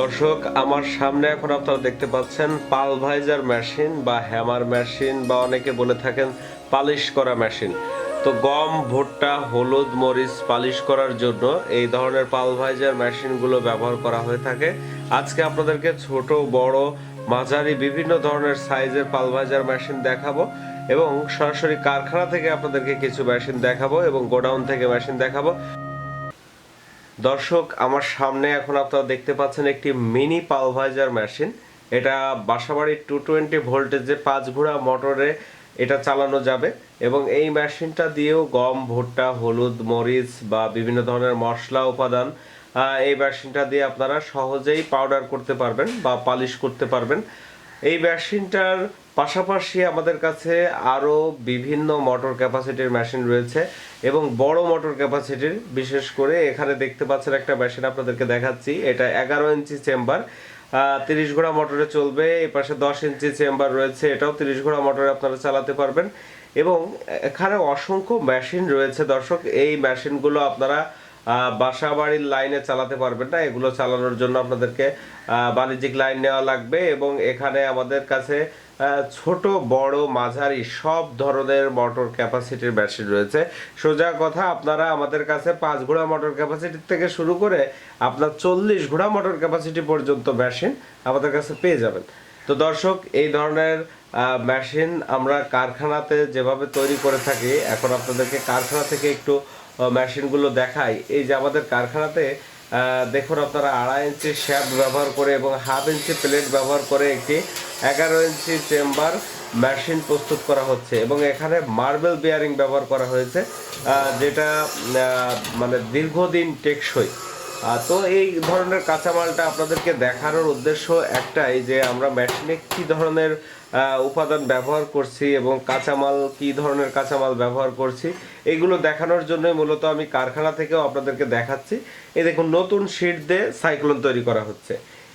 দর্শক, আমার সামনে এখন আপনারা দেখতে পাচ্ছেন পালভাইজার মেশিন বা হ্যামার মেশিন বা অনেকে বলে থাকেন পালিশ করা মেশিন। তো গম, ভুট্টা, হলুদ, মরিচ পালিশ করার জন্য এই ধরনের পালভাইজার মেশিনগুলো ব্যবহার করা হয়ে থাকে। আজকে আপনাদেরকে ছোট, বড়, মাঝারি বিভিন্ন ধরনের সাইজের পালভাইজার মেশিন দেখাবো এবং সরাসরি কারখানা থেকে আপনাদেরকে কিছু মেশিন দেখাবো এবং গোডাউন থেকে মেশিন দেখাবো। দর্শক, আমার সামনে এখন আপনারা দেখতে পাচ্ছেন একটি মিনি পালভাইজার মেশিন। এটা বাসাবাড়ির টু টোয়েন্টি ভোল্টেজে পাঁচ ঘোড়া মোটরে এটা চালানো যাবে এবং এই মেশিনটা দিয়েও গম, ভুট্টা, হলুদ, মরিচ বা বিভিন্ন ধরনের মশলা উপাদান এই মেশিনটা দিয়ে আপনারা সহজেই পাউডার করতে পারবেন বা পালিশ করতে পারবেন। এই মেশিনটার পাশাপাশি আমাদের কাছে আরও বিভিন্ন মোটর ক্যাপাসিটির মেশিন রয়েছে এবং বড় মোটর ক্যাপাসিটির বিশেষ করে এখানে দেখতে পাচ্ছেন একটা মেশিন আপনাদেরকে দেখাচ্ছি। এটা এগারো ইঞ্চি চেম্বার তিরিশ ঘোড়া মোটরে চলবে। এই পাশে দশ ইঞ্চি চেম্বার রয়েছে, এটাও তিরিশ ঘোড়া মোটরে আপনারা চালাতে পারবেন। এবং এখানে অসংখ্য মেশিন রয়েছে দর্শক। এই মেশিনগুলো আপনারা বাসা বাড়ির লাইনে চালাতে পারবেন না। এগুলো চালানোর জন্য আপনাদেরকে বাণিজ্যিক লাইন নেওয়া লাগবে এবং এখানে আমাদের কাছে ছোট, বড়, মাঝারি সব ধরনের মোটর ক্যাপাসিটির মেশিন রয়েছে। সোজা কথা, আপনারা আমাদের কাছে পাঁচ ঘোড়া মোটর ক্যাপাসিটি থেকে শুরু করে আপনার চল্লিশ ঘোড়া মোটর ক্যাপাসিটি পর্যন্ত মেশিন আমাদের কাছে পেয়ে যাবেন। তো দর্শক, এই ধরনের মেশিন আমরা কারখানাতে যেভাবে তৈরি করে থাকি, এখন আপনাদেরকে কারখানা থেকে একটু মেশিনগুলো দেখাই এই যে আমাদের কারখানাতে দেখুন আপনারা আড়াই ইঞ্চি শ্যাপ ব্যবহার করে এবং হাফ ইঞ্চি প্লেট ব্যবহার করে একটি এগারো ইঞ্চি চেম্বার মেশিন প্রস্তুত করা হচ্ছে এবং এখানে মার্বেল বিয়ারিং ব্যবহার করা হয়েছে যেটা মানে দীর্ঘদিন টেকসই। তো এই ধরনের কাঁচামালটা আপনাদেরকে দেখানোর উদ্দেশ্য একটাই যে আমরা মেশিনে কি ধরনের উপাদান ব্যবহার করছি এবং কাঁচামাল, কি ধরনের কাঁচামাল ব্যবহার করছি, এগুলো দেখানোর জন্য মূলত আমি কারখানা থেকেও আপনাদেরকে দেখাচ্ছি। এই দেখুন, নতুন শীট দিয়ে সাইক্লোন তৈরি করা হচ্ছে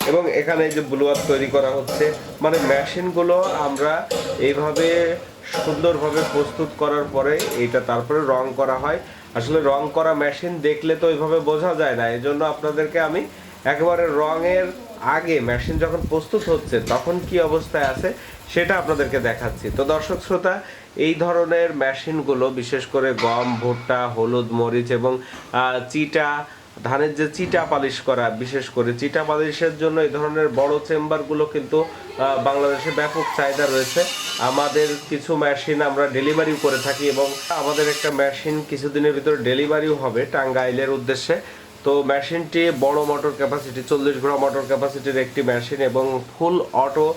এবং এখানে যে ব্লুয়ার তৈরি করা হচ্ছে। মানে মেশিনগুলো আমরা এইভাবে সুন্দরভাবে প্রস্তুত করার পরে এটা তারপরে রং করা হয়। আসলে রং করা মেশিন দেখলে তো ওইভাবে বোঝা যায় না। এই জন্য আপনাদেরকে আমি একেবারে রঙের আগে মেশিন যখন প্রস্তুত হচ্ছে তখন কি অবস্থায় আছে সেটা আপনাদেরকে দেখাচ্ছি। তো দর্শক শ্রোতা, এই ধরনের মেশিনগুলো বিশেষ করে গম, ভুট্টা, হলুদ, মরিচ এবং চিটা ধানের যে চিটা পালিশ করা, বিশেষ করে চিটা পালিশের জন্য এই ধরনের বড় চেম্বারগুলো কিন্তু বাংলাদেশে ব্যাপক চাহিদা রয়েছে। আমাদের কিছু মেশিন আমরা ডেলিভারিও করে থাকি এবং আমাদের একটা মেশিন কিছুদিনের ভিতরে ডেলিভারিও হবে টাঙ্গাইলের উদ্দেশ্যে। তো মেশিনটি বড় মোটর ক্যাপাসিটি চল্লিশ ঘোড়া মোটর ক্যাপাসিটির একটি মেশিন এবং ফুল অটো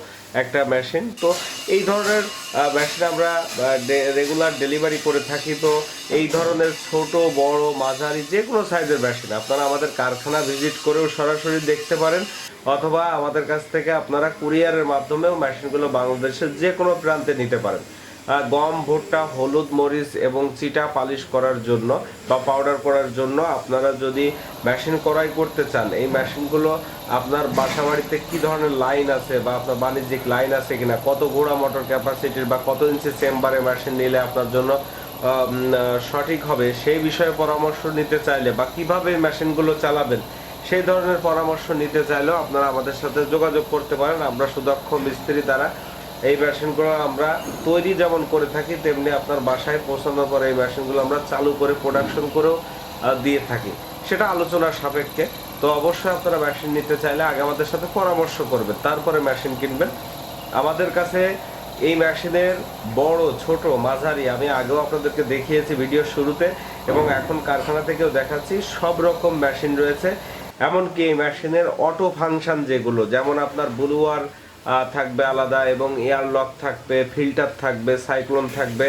একটা মেশিন তো এই ধরনের মেশিন আমরা রেগুলার ডেলিভারি করে থাকি। তো এই ধরনের ছোট, বড়, মাঝারি যে কোনো সাইজের মেশিন আপনারা আমাদের কারখানা ভিজিট করেও সরাসরি দেখতে পারেন অথবা আমাদের কাছ থেকে আপনারা কুরিয়ারের মাধ্যমেও মেশিনগুলো বাংলাদেশের যে কোনো প্রান্তে নিতে পারেন। গম, ভুট্টা, হলুদ মরিচ এবং চিটা পালিশ করার জন্য বা পাউডার করার জন্য আপনারা যদি মেশিন ক্রয় করতে চান, এই মেশিনগুলো আপনার বাসা বাড়িতে কি ধরনের লাইন আছে বা আপনার বাণিজ্যিক লাইন আছে কিনা, কত ঘোড়া মোটর ক্যাপাসিটির বা কত ইঞ্চি চেম্বারে মেশিন নিলে আপনার জন্য সঠিক হবে, সেই বিষয়ে পরামর্শ নিতে চাইলে বা কীভাবে মেশিনগুলো চালাবেন, সেই ধরনের পরামর্শ নিতে চাইলেও আপনারা আমাদের সাথে যোগাযোগ করতে পারেন। আমরা সুদক্ষ মিস্ত্রি দ্বারা এই মেশিনগুলো আমরা তৈরি যেমন করে থাকি, তেমনি আপনার বাসায় পৌঁছানোর পরে এই মেশিনগুলো আমরা চালু করে প্রোডাকশন করেও দিয়ে থাকি। সেটা আলোচনার সাপেক্ষে। তো অবশ্যই আপনারা মেশিন নিতে চাইলে আগে আমাদের সাথে পরামর্শ করবেন, তারপরে মেশিন কিনবেন। আমাদের কাছে এই মেশিনের বড়, ছোট, মাঝারি, আমি আগেও আপনাদেরকে দেখিয়েছি ভিডিওর শুরুতে, এবং এখন কারখানা থেকেও দেখাচ্ছি, সব রকম মেশিন রয়েছে। এমনকি এই মেশিনের অটো ফাংশন যেগুলো, যেমন আপনার ব্লুয়ার থাকবে আলাদা এবং এয়ার লক থাকবে ফিল্টার থাকবে সাইক্লোন থাকবে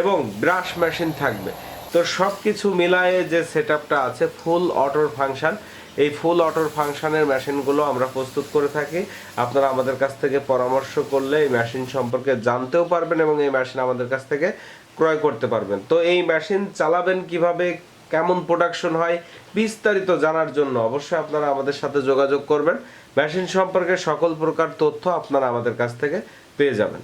এবং ব্রাশ মেশিন থাকবে। তো সব কিছু মিলায়ে যে সেট আছে ফুল অটোর ফাংশন এই ফুল অটোর ফাংশানের মেশিনগুলো আমরা প্রস্তুত করে থাকি। আপনারা আমাদের কাছ থেকে পরামর্শ করলে এই মেশিন সম্পর্কে জানতেও পারবেন এবং এই মেশিন আমাদের কাছ থেকে ক্রয় করতে পারবেন। তো এই মেশিন চালাবেন কীভাবে, কেমন প্রোডাকশন হয়, বিস্তারিত জানার জন্য অবশ্যই আপনারা আমাদের সাথে যোগাযোগ করবেন। মেশিন সম্পর্কে সকল প্রকার তথ্য আপনারা আমাদের কাছ থেকে পেয়ে যাবেন।